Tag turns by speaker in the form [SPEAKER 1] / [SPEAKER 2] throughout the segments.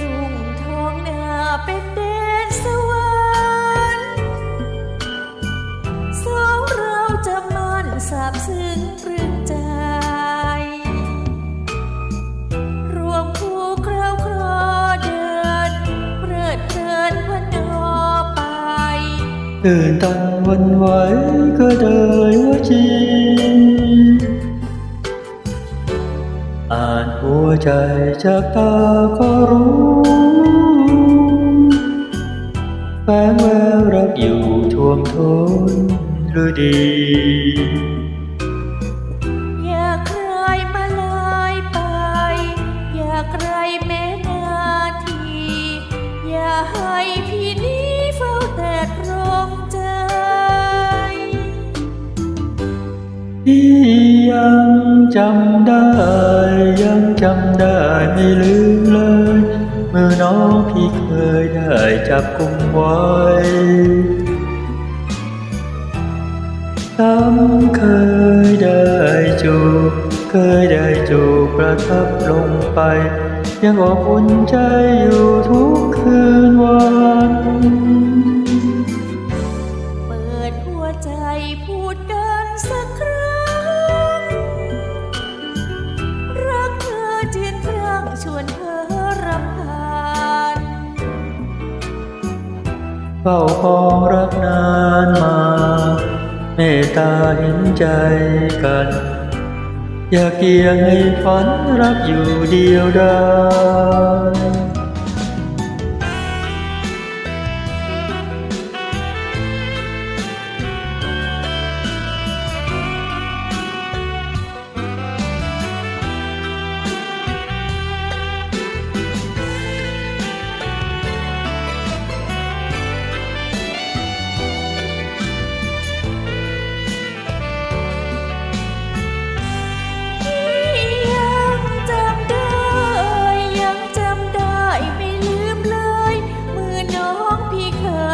[SPEAKER 1] ทุ่งทองนาเป็นแดนสวรรค์สอเราจะมันสาบซึ้งตรึงใจ รวมคู่คราวครอเดินเริดเพลินพนอไป
[SPEAKER 2] ตื่นตาวันไหวก็เดยว่าจริง อ่านหัวใจจากตาก็รู้แฝงแววรักอยู่ท่วมท้นหรือดี
[SPEAKER 1] อย่าใครมาลายไป อย่าใครแม้นาที อย่าให้พี่นี้เฝ้าแต่ตรมใจ
[SPEAKER 2] พี่ยังจำได้ ยังจำได้ไม่ลืมเลยมือน้องพี่เคยได้จับกุมไว้ซ้ำเคยได้จูบเคยได้จูบประทับลงไป ยังอบอุ่นใจอยู่ทุก
[SPEAKER 1] พูดกันสักครั้ง รักเธอเจียนครั้งชวนเธอรำพาน
[SPEAKER 2] เฝ้าคองรักนานมา เมตตาเห็นใจกัน อยากเกียงให้ฝันรักอยู่เดียวดาย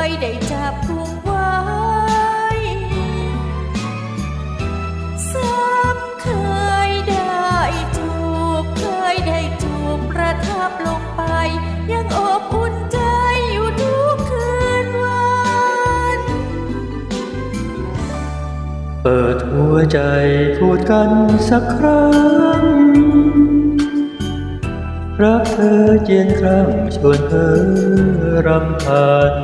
[SPEAKER 1] ยได้จับพุงไว้ซ้ำเคยได้จูบเคยได้จูบประทับลงไป ยังอบอุ่นใจอยู่ทุกคืนวัน
[SPEAKER 2] เปิดหัวใจพูดกันสักครั้ง รักเธอเจียนครั้งชวนเธอรำพัน